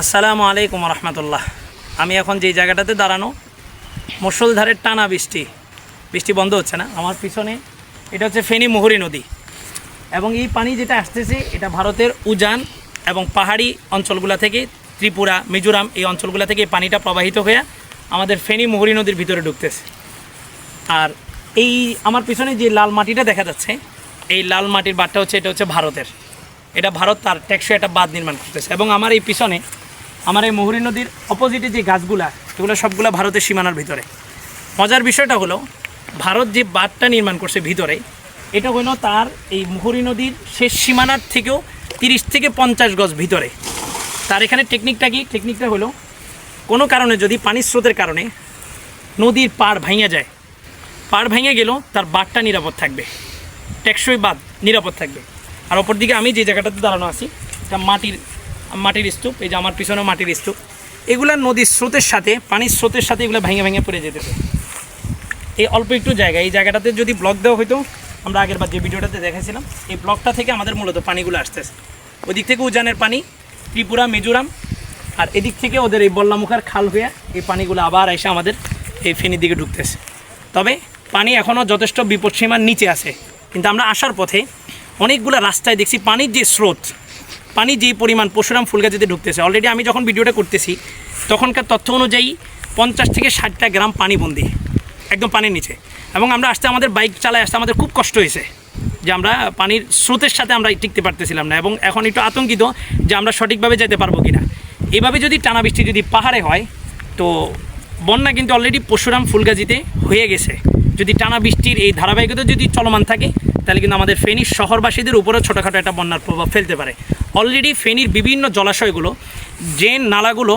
আসসালামু আলাইকুম রহমতুল্লাহ। আমি এখন যেই জায়গাটাতে দাঁড়ানো মুসলধারের টানা বৃষ্টি। বৃষ্টি বন্ধ হচ্ছে না, আমার পিছনে এটা হচ্ছে ফেনী মুহুরী নদী। এবং এই পানি যেটা আসতেছে, এটা ভারতের উজান এবং পাহাড়ি অঞ্চলগুলো থেকে, ত্রিপুরা, মিজোরাম, এই অঞ্চলগুলো থেকে পানিটা প্রবাহিত হয়ে আমাদের ফেনী মুহুরী নদীর ভিতরে ঢুকতেছে। আর এই আমার পিছনে যে লাল মাটিটা দেখা যাচ্ছে, এই লাল মাটির বাদটা হচ্ছে, এটা হচ্ছে ভারতের। এটা ভারত তার টেকসই একটা বাঁধ নির্মাণ করতেছে। এবং আমার এই পিছনে আমার এই মুহুরী নদীর অপোজিটে যে গাছগুলা, এগুলো সবগুলো ভারতের সীমানার ভিতরে। মজার বিষয়টা হলো, ভারত যে বাঁধটা নির্মাণ করছে ভিতরে, এটা হলো তার এই মুহুরী নদীর শেষ সীমানার থেকেও তিরিশ থেকে পঞ্চাশ গজ ভিতরে। তার এখানে টেকনিকটা কি? টেকনিকটা হলো, কোনো কারণে যদি পানির স্রোতের কারণে নদীর পাড় ভাঙে যায়, পাড় ভেঙে গেল তার বাঁধটা নিরাপদ থাকবে। টেকসই বাঁধ নিরাপদ থাকবে। আর অপরদিকে আমি যে জায়গাটাতে দাঁড়ানো আছি, এটা মাটির মাটির স্তূপ, এই যে আমার পিছনে মাটির স্তূপ। এগুলা নদীর স্রোতের সাথে, পানির স্রোতের সাথে এগুলো ভেঙে ভেঙে পড়ে যেতেছে এই অল্প একটু জায়গা, এই জায়গাটাতে যদি ব্লক দেওয়া হতো আমরা আগের বার যে ভিডিওটাতে দেখেছিলাম এই ব্লকটা থেকে আমাদের মূলত পানিগুলো আসতেছে। ওদিক থেকে উজানের পানি, ত্রিপুরা, মিজোরাম, আর এদিক থেকে ওদের এই বল্লামুখার খাল হয়ে এই পানিগুলো আবার এসে আমাদের এই ফেনির দিকে ঢুকতেছে। তবে পানি এখনও যথেষ্ট বিপদসীমার নিচে আছে, কিন্তু আমরা আসার পথে অনেকগুলো রাস্তায় দেখছি পানির যে স্রোত পানি যে পরিমাণ পরশুরাম ফুলগাছিতে ঢুকতেছে। অলরেডি আমি যখন ভিডিওটা করতেছি, তখনকার তথ্য অনুযায়ী পঞ্চাশ থেকে ষাটটা গ্রাম পানিবন্দি একদম পানির নিচে। এবং আমরা আসতে আমাদের বাইক চালায় আসতে আমাদের খুব কষ্ট হয়েছে যে আমরা পানির স্রোতের সাথে আমরা টিকতে পারতেছিলাম না এবং এখন একটু আতঙ্কিত যে আমরা সঠিকভাবে যেতে পারব কি না এভাবে যদি টানা বৃষ্টি যদি পাহাড়ে হয়, তো বন্যা কিন্তু অলরেডি পরশুরাম ফুলগাজিতে হয়ে গেছে। যদি টানা বৃষ্টির এই ধারাবাহিকতা যদি চলমান থাকে, তাহলে কিন্তু আমাদের ফেনীর শহরবাসীদের উপরেও ছোটোখাটো একটা বন্যার প্রভাব ফেলতে পারে। অলরেডি ফেনীর বিভিন্ন জলাশয়গুলো ড্রেন নালাগুলো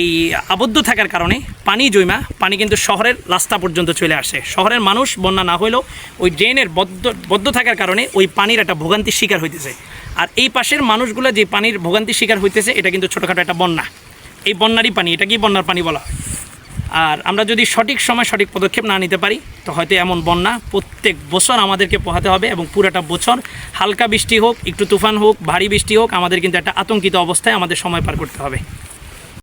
এই আবদ্ধ থাকার কারণে পানি জৈমা, পানি কিন্তু শহরের রাস্তা পর্যন্ত চলে আসে। শহরের মানুষ বন্যা না হলেও ওই ড্রেনের বদ্ধ বদ্ধ থাকার কারণে ওই পানির একটা ভোগান্তির শিকার হইতেছে। আর এই পাশের মানুষগুলো যে পানির ভোগান্তির শিকার হইতেছে, এটা কিন্তু ছোটোখাটো একটা বন্যা। এই বন্যারই পানি, এটা কি বন্যার পানি বলা হয়? আর আমরা যদি সঠিক সময় সঠিক পদক্ষেপ না নিতে পারি, তো হয়তো এমন বন্যা প্রত্যেক বছর আমাদেরকে পোহাতে হবে এবং পুরোটা বছর হালকা বৃষ্টি হোক, একটু তুফান হোক, ভারী বৃষ্টি হোক, আমাদের কিন্তু একটা আতঙ্কিত অবস্থায় আমাদের সময় পার করতে হবে।